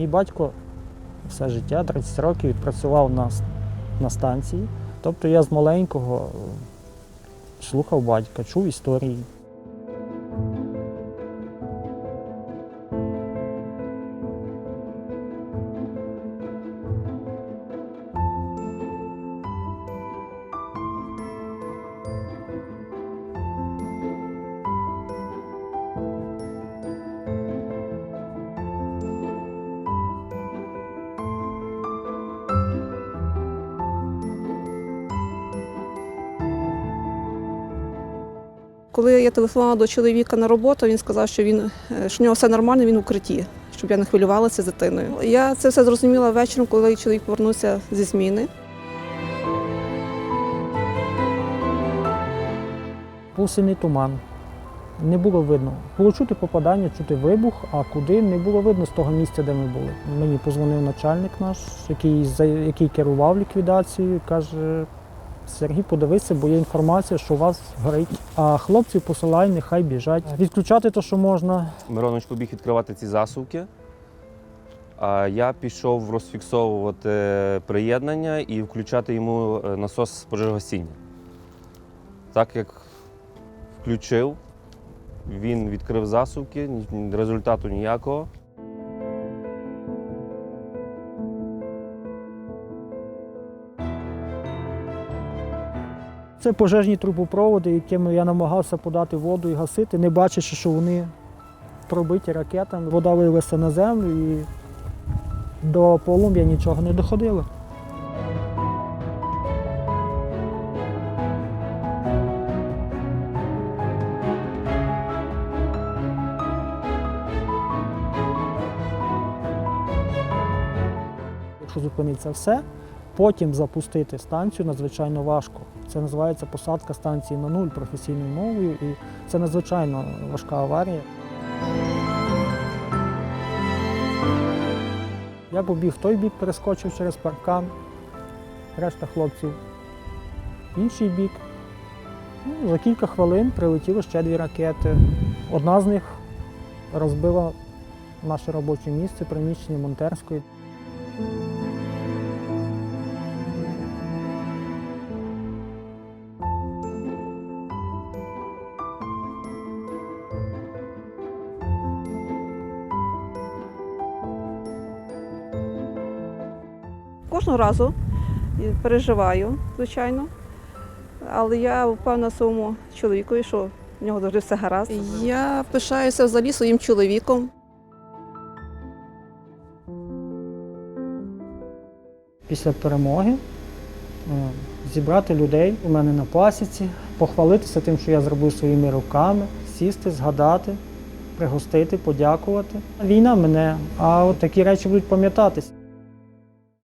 Мій батько все життя, 30 років, відпрацював на, на станції. Тобто я з маленького е, слухав батька, чув історії. Коли я телефонувала до чоловіка на роботу, він сказав, що він е, що в нього все нормально, він в укритті, щоб я не хвилювалася з дитиною. Я це все зрозуміла вечором, коли чоловік повернувся зі зміни. Був сильний туман. Не було видно. Було чути попадання, чути вибух, а куди не було видно з того місця, де ми були. Мені позвонив начальник наш, який, який керував ліквідацією, каже: Сергій, подивися, бо є інформація, що у вас горить. А хлопців посилай, нехай біжать. Відключати те, що можна. Миронович побіг відкривати ці засувки, а я пішов розфіксовувати приєднання і включати йому е, насос пожежогасіння. Так як включив, він відкрив засувки, результату ніякого. Це пожежні трубопроводи, якими я намагався подати воду і гасити, не бачачи, що вони пробиті ракетами. Вода вилилася на землю і до полум'я нічого не доходило. Якщо зупиниться все, потім запустити станцію надзвичайно важко. Це називається посадка станції на нуль професійною мовою, і це надзвичайно важка аварія. Я побіг в той бік, перескочив через паркан, решта хлопців в інший бік. Ну, за кілька хвилин прилетіло ще дві ракети. Одна з них розбила наше робоче місце, приміщення Монтерської. Кожного разу переживаю, звичайно. Але я впевнена своєму чоловікові, що в нього завжди все гаразд. Я пишаюся взагалі своїм чоловіком. після перемоги е, зібрати людей у мене на пасіці, похвалитися тим, що я зробив своїми руками, сісти, згадати, пригостити, подякувати. Війна мене, а от такі речі будуть пам'ятатись.